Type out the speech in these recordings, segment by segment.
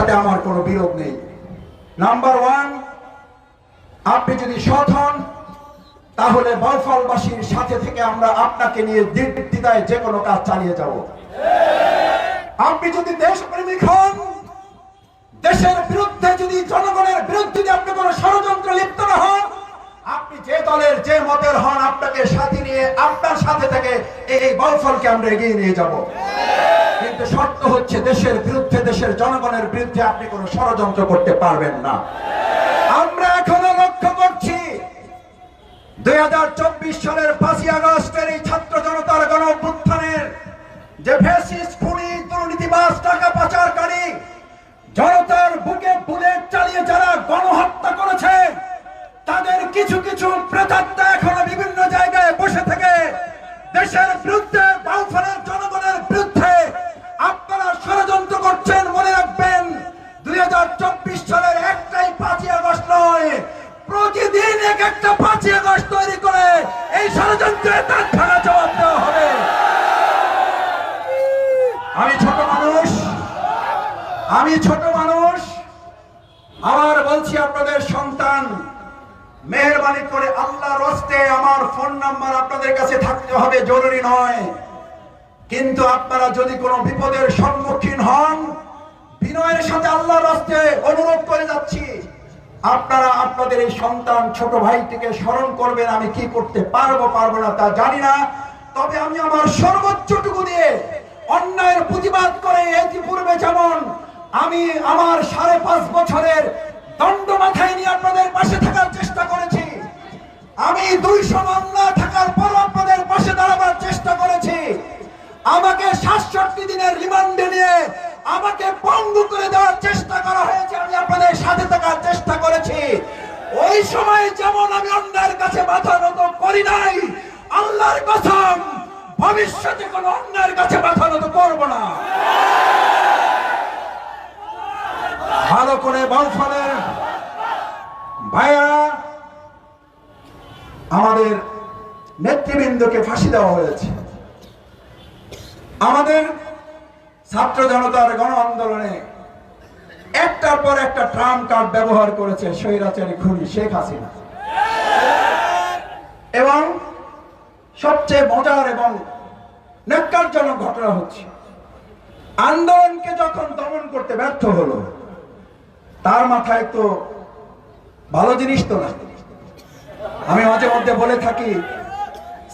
সাথে আমার কোনো বিরোধ নেই। নাম্বার ওয়ান আপনি যদি সৎ হন, তাহলে বলফলবাসীর সাথে থেকে আমরা আপনাকে নিয়ে দিদায় যে কোনো কাজ চালিয়ে যাব। আপনি যদি দেশপ্রেমিক হন, দেশের বিরুদ্ধে যদি জনগণের বিরুদ্ধে যদি আপনি কোনো ষড়যন্ত্র লিপ্ত না হন, আপনি যে দলের যে মতের হন, আপনাকে সাথে নিয়ে আপনার সাথে থেকে এই বলফলকে আমরা এগিয়ে নিয়ে যাব। কিন্তু শর্ত হচ্ছে দেশের বিরুদ্ধে, দেশের জনগণের বিরুদ্ধে আপনি কোনো ষড়যন্ত্র করতে পারবেন না। আমরা এখনও লক্ষ্য করছি, দুই হাজার চব্বিশ সালের পাঁচই আগস্টের এই ছাত্র জনতার গণ যে ফেসিস আমি ছোট মানুষ। আবার বলছি আপনাদের সন্তান, মেহরবানি করে আল্লাহর রস্তে আমার ফোন নাম্বার আপনাদের কাছে থাকতে হবে, জরুরি নয়। কিন্তু আপনারা যদি কোনো বিপদের সম্মুখীন হন, বিনয়ের সাথে আল্লাহর রস্তে অনুরোধ করে যাচ্ছি। আপনারা আপনাদের এই সন্তান ছোট ভাইটিকে স্মরণ করবেন, আমি কি করতে পারব পারব না তা জানি না। তবে আমি আমার সর্বোচ্চটুকু দিয়ে অন্যায়ের প্রতিবাদ করে, ইতিপূর্বে যেমন আমি আমার সাড়ে পাঁচ বছরের দণ্ড মাথায় নিয়ে আপনাদের পাশে থাকার চেষ্টা করেছি। আমি দুইশো মামলা থাকার পর আপনাদের পাশে দাঁড়াবার চেষ্টা করেছি। আমাকে সাতষট্টি দিনের রিমান্ডে নিয়ে আমাকে পঙ্গু করে দেওয়ার চেষ্টা করা হয়েছে, আমি আপনাদের সাথে থাকার চেষ্টা করেছি। ওই সময় যেমন আমি অন্যায়ের কাছে মাথা নত করি নাই, আল্লাহর কসম, ভবিষ্যতে কোন অন্যায়ের কাছে মাথা নত করব না। ভালো করে বাউফলের ভাইয়া আমাদের নেতৃবৃন্দকে ফাঁসি দেওয়া হয়েছে। আমাদের ছাত্র জনতার গণ আন্দোলনে একটার পর একটা ট্রাম কার্ড ব্যবহার করেছে স্বৈরাচারী খুনি শেখ হাসিনা। এবং সবচেয়ে মজার এবং ন্যাক্কারজনক ঘটনা হচ্ছে, আন্দোলনকে যখন দমন করতে ব্যর্থ হলো তার মাথায় তো ভালো জিনিস তো না। আমি মাঝে মধ্যে বলে থাকি,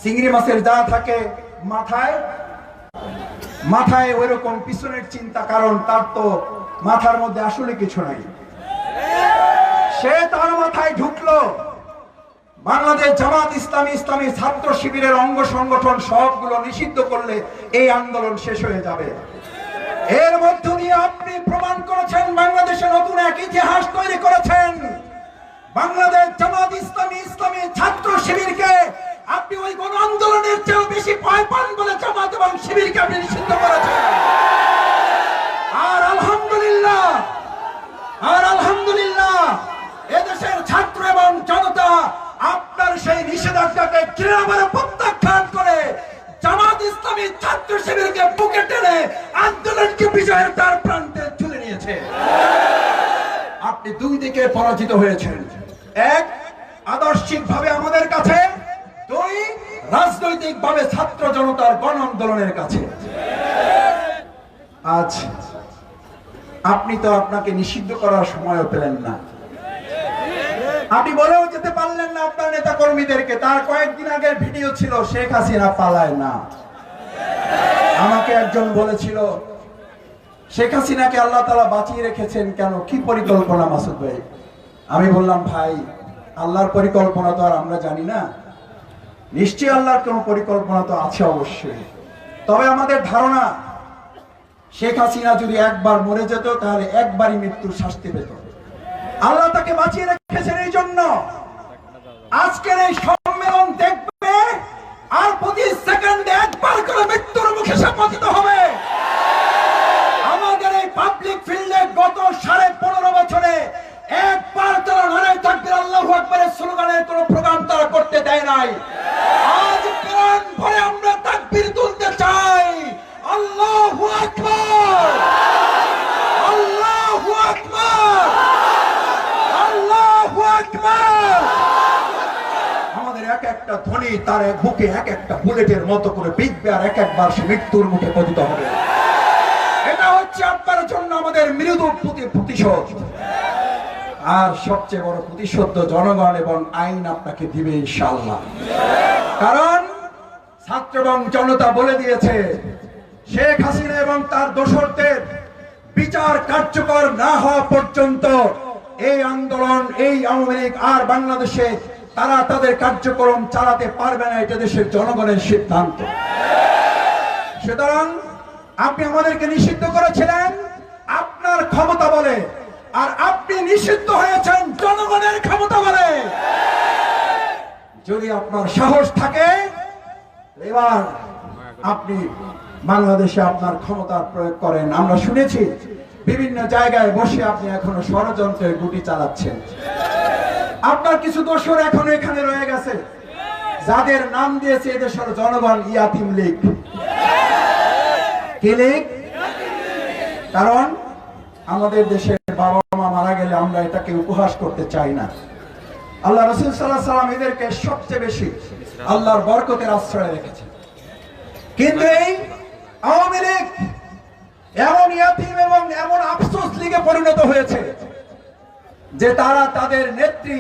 চিংড়ি মাছের যা থাকে মাথায় মাথায় ওই রকম পিছনের চিন্তা, কারণ তার তো মাথার মধ্যে আসলে কিছু নাই। সে তার মাথায় ঢুকলো। বাংলাদেশ জামাত ইসলামী ইসলামী ছাত্র শিবিরের অঙ্গ সংগঠন সবগুলো নিষিদ্ধ করলে এই আন্দোলন শেষ হয়ে যাবে। এর মধ্য দিয়ে আপনি প্রমাণ করেছেন বাংলাদেশে নতুন এক ইতিহাস তৈরি করেছেন। বাংলাদেশ জামাত ইসলামী ইসলামী ছাত্র শিবিরকে আপনি ওই গণ আন্দোলনের চেয়েও বেশি ভয় পান বলে জামাত এবং শিবিরকে আপনি নিয়েছে আপনি দুই দিকে পরাজিত হয়েছেন। এক আদর্শিক ভাবে আমাদের কাছে। দুই রাজনৈতিক ভাবে ছাত্র জনতার গণ আন্দোলনের কাছে। আজ, আপনি তো আপনাকে নিষিদ্ধ করার সময়ও পেলেন না। আপনি বলেও যেতে পারলেন না আপনার নেতা কর্মীদেরকে তার কয়েকদিন আগের ভিডিও ছিল, শেখ হাসিনা পালায় না। আমাকে একজন বলেছিল শেখ হাসিনাকে আল্লাহ তালা বাঁচিয়ে রেখেছেন কেন? কি পরিকল্পনা, মাসুদ ভাই? আমি বললাম, ভাই, আল্লাহর পরিকল্পনা তো আর আমরা জানি না। নিশ্চয়ই আল্লাহর কোন পরিকল্পনা তো আছে অবশ্যই। তবে আমাদের ধারণা, শেখ হাসিনা যদি একবার মরে যেত, তাহলে একবারই মৃত্যুর শাস্তি পেত। আল্লাহ তাকে বাঁচিয়ে রেখেছেন এই জন্য। আজকের এই সম্মেলন দেখবে, আর প্রতি সেকেন্ডে একবার করে মৃত্যুর মুখে সে পতিত হবে। পাবলিক ফিল্ডে গত সাড়ে পনেরো বছরে একবার তারা লড়াই থাকবে, আল্লাহ আকবরের স্লোগানের কোন প্রোগ্রাম তারা করতে দেয় নাই। আজ প্রাণ ভরে আমরা তাকবির তুলতে চাই। আল্লাহ আকবর! আল্লাহ আকবর! আল্লাহ আকবর! আমাদের এক একটা ধ্বনি তার এক বুকে এক একটা বুলেটের মতো করে বিগ ব্যার এক একবার সে মৃত্যুর মুখে পতিত হবে। আমাদের মৃদু প্রতি- প্রতিশোধ। আর সবচেয়ে বড় প্রতিশোধ জনগণ এবং আইন আপনাকে দিবে ইনশাল্লাহ কারণ ছাত্র এবং জনতা বলে দিয়েছে, শেখ হাসিনা এবং তার দোসরদের বিচার কার্যকর না হওয়া পর্যন্ত এই আন্দোলন, এই আওয়ামী লীগ আর বাংলাদেশে তারা তাদের কার্যক্রম চালাতে পারবে না, এটা দেশের জনগণের সিদ্ধান্ত। সুতরাং আপনি আমাদেরকে নিষিদ্ধ করেছিলেন ক্ষমতা বলে। আর আপনি নিষিদ্ধ হয়েছেন, জনগণের ক্ষমতা বলে। যদি আপনার সাহস থাকে, এবার আপনি বাংলাদেশে আপনার ক্ষমতার প্রয়োগ করেন। আমরা শুনেছি, বিভিন্ন জায়গায় বসে আপনি এখনও ষড়যন্ত্রের গুটি চালাচ্ছেন। আপনার কিছু দোষর এখনও এখানে রয়ে গেছে। যাদের নাম দিয়েছে এদেশের জনগণ ইয়াতিম লীগ। কে লীগ? কারণ আমাদের দেশের বাবা মা মারা গেলে আমরা এটাকে উপহাস করতে চাই না। আল্লাহ রসুল সাল্লাহ সাল্লাম এদেরকে সবচেয়ে বেশি আল্লাহর বরকতের আশ্রয় রেখেছে কিন্তু এই আওয়ামী লীগ এমন ইয়াতিম এবং এমন আফসোস লীগে পরিণত হয়েছে যে তারা তাদের নেত্রী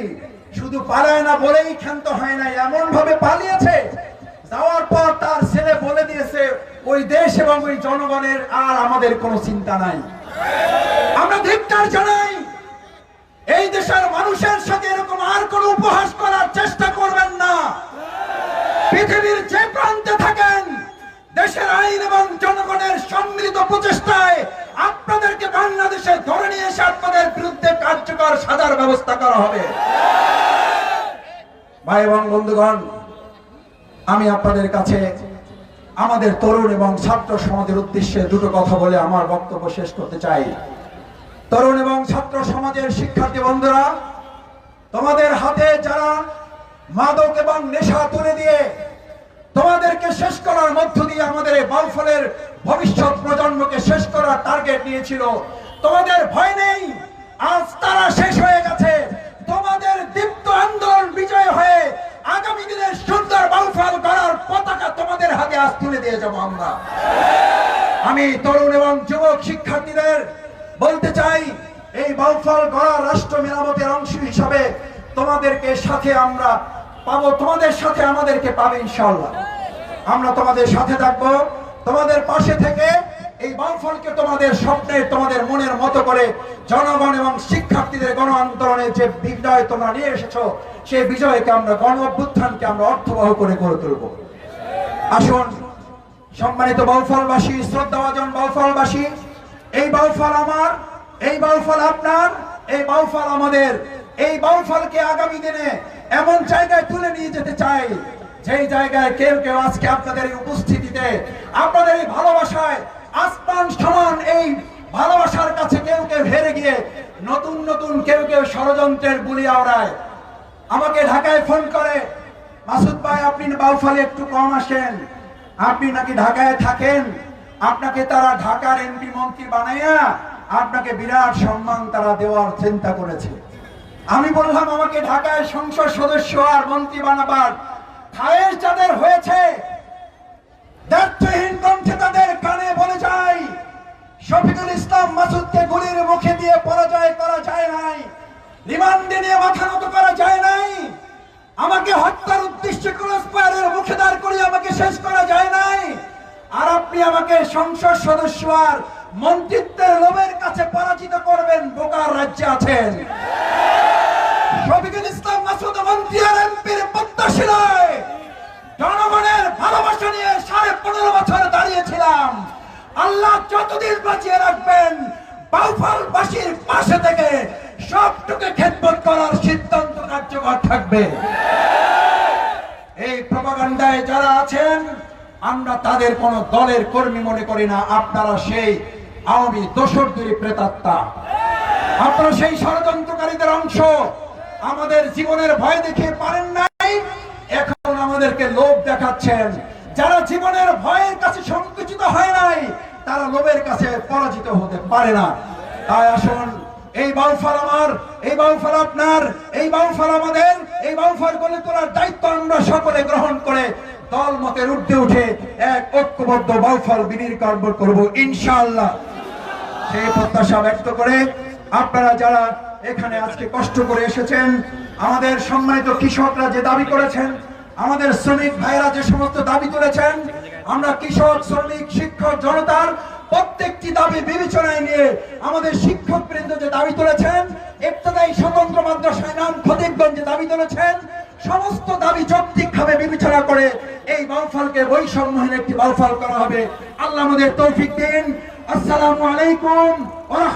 শুধু পালায় না, বলেই ক্ষান্ত হয় না এমন ভাবে পালিয়েছে। যাওয়ার পর তার ছেলে বলে দিয়েছে, ওই দেশ এবং ওই জনগণের আর আমাদের কোনো চিন্তা নাই। আমরা ধিক্কার জানাই, এই দেশের মানুষের সাথে এরকম আর কোন উপহাস করার চেষ্টা করবেন না। পৃথিবীর যে প্রান্তে থাকেন, দেশের আইন এবং জনগণের সম্মিলিত প্রচেষ্টায় আপনাদেরকে বাংলাদেশে ধরে নিয়ে এসে আপনাদের বিরুদ্ধে কার্যকর সাজার ব্যবস্থা করা হবে। ভাই এবং বন্ধুগণ, আমি আপনাদের কাছে আমাদের তরুণ এবং ছাত্র সমাজের উদ্দেশ্যে দুটো কথা বলে আমার বক্তব্য শেষ করতে চাই। তরুণ এবং ছাত্র সমাজের শিক্ষার্থী বন্ধুরা, তোমাদের হাতে যারা মাদক এবং নেশা তুলে দিয়ে তোমাদেরকে শেষ করার মধ্য দিয়ে আমাদের এই ভবিষ্যৎ প্রজন্মকে শেষ করার টার্গেট নিয়েছিল, তোমাদের ভয় নেই। আজ তারা শেষ হয়ে গেছে তোমাদের দীপ্ত আন্দোলন বিজয় হয়ে আগামী দিনের সুন্দর বাউফল করার পতাকা হাতে আজ তুলে দিয়ে যাব আমরা। আমি তরুণ এবং যুবক শিক্ষার্থীদের বলতে চাই, এই বাউফল গড়া রাষ্ট্র মেরামতের অংশ হিসাবে তোমাদেরকে সাথে আমরা পাবো, তোমাদের সাথে আমাদেরকে পাবে ইনশাল্লাহ আমরা তোমাদের সাথে থাকব, তোমাদের পাশে থেকে এই বাউফলকে তোমাদের স্বপ্নের তোমাদের মনের মতো করে জনগণ এবং শিক্ষার্থীদের গণ আন্দোলনের যে বিজয় তোমরা নিয়ে এসেছ সেই বিজয়কে আমরা গণ অভ্যুত্থানকে আমরা অর্থবহ করে গড়ে তুলবো। আসুন, সম্মানিত বাউফলবাসী, শ্রদ্ধাভাজন বাউফলবাসী, এই বাউফল আমার, এই বাউফল আপনার, এই বাউফল আমাদের, এই বাউফলকে আগামী দিনে এমন জায়গায় তুলে নিয়ে যেতে চাই, যেই জায়গায় কেউ কেউ আজকে আপনাদের এই উপস্থিতিতে, আপনাদের এই ভালোবাসায় আসমান সমান এই ভালোবাসার কাছে কেউ কেউ হেরে গিয়ে নতুন নতুন কেউ কেউ ষড়যন্ত্রের বুলি আওড়ায়, আমাকে ঢাকায় ফোন করে মাসুদ ভাই, আপনি বাউফলে একটু কম আসেন। আপনি নাকি ঢাকায় থাকেন? আপনাকে তারা ঢাকার এমপি মন্ত্রী বানাইয়া আপনাকে বিরাট সম্মান তারা দেওয়ার চিন্তা করেছে। আমি বললাম, আমাকে ঢাকায় সংসদ সদস্য আর মন্ত্রী বানাবার খায়ের যাদের হয়েছে, দায়িত্বহীন কণ্ঠে তাদের কানে বলে যায়। শফিকুল ইসলাম মাসুদকে গুলির মুখে দিয়ে পরাজয় করা যায় নাই। রিমান্ডে নিয়ে মাথা নত করা যায় নাই। আমাকে হত্যার উদ্দেশ্যে ক্রস মুখে দাঁড় করিয়ে আমাকে শেষ করা যায় নাই। আর আপনি আমাকে সংসদ সদস্য আর মন্ত্রিত্বের লোভের কাছে পরাজিত করবেন, বোকার রাজ্যে আছেন। শফিকুল ইসলাম মাসুদ মন্ত্রী আর এমপির জনগণের ভালোবাসা নিয়ে সাড়ে পনেরো বছর দাঁড়িয়েছিলাম। আল্লাহ যতদিন বাঁচিয়ে রাখবেন, বাউফলবাসীর পাশে থেকে সবটুকু খেদমত করার সিদ্ধান্ত কার্যকর থাকবে। প্রপাগান্ডায় যারা আছেন, আমরা তাদের কোন দলের কর্মী মনে করি না, আপনারা সেই আওয়ামী দোসরদুরি প্রেতাত্মা। আপনারা সেই ষড়যন্ত্রকারীদের অংশ। আমাদের জীবনের ভয় দেখে পারেন নাই, এখন আমাদেরকে লোভ দেখাচ্ছেন। যারা জীবনের ভয়ের কাছে সংকুচিত হয় নাই, তারা লোভের কাছে পরাজিত হতে পারে না। তাই আসুন, এই বাউফল আমার, এই বাউফল আপনার, এই বাউফল আমাদের এই বাউফল গড়ে তোলার দায়িত্ব আমরা সকলে গ্রহণ করে দল মতের ঊর্ধ্বে উঠে এক ঐক্যবদ্ধ বাউফল বিনির্মাণ করব ইনশাআল্লাহ। সেই প্রত্যাশা ব্যক্ত করে আপনারা যারা এখানে আজকে কষ্ট করে এসেছেন, আমাদের সম্মানিত কৃষকরা যে দাবি করেছেন, আমাদের শ্রমিক ভাইরা যে সমস্ত দাবি তুলেছেন, আমরা কৃষক, শ্রমিক, শিক্ষক, জনতার প্রত্যেকটি দাবি বিবেচনায় নিয়ে আমাদের শিক্ষক বৃন্দ যে দাবি তুলেছেন ইবতদায়ী স্বতন্ত্র মাদ্রাসায় নাম দাবি তুলেছেন সমস্ত দাবি যৌক্তিকভাবে বিবেচনা করে এই বাউফলকে বৈষম্যহীন একটি বাউফল করা হবে। আল্লাহ আমাদের তৌফিক দিন। আসসালামু আলাইকুম ওয়া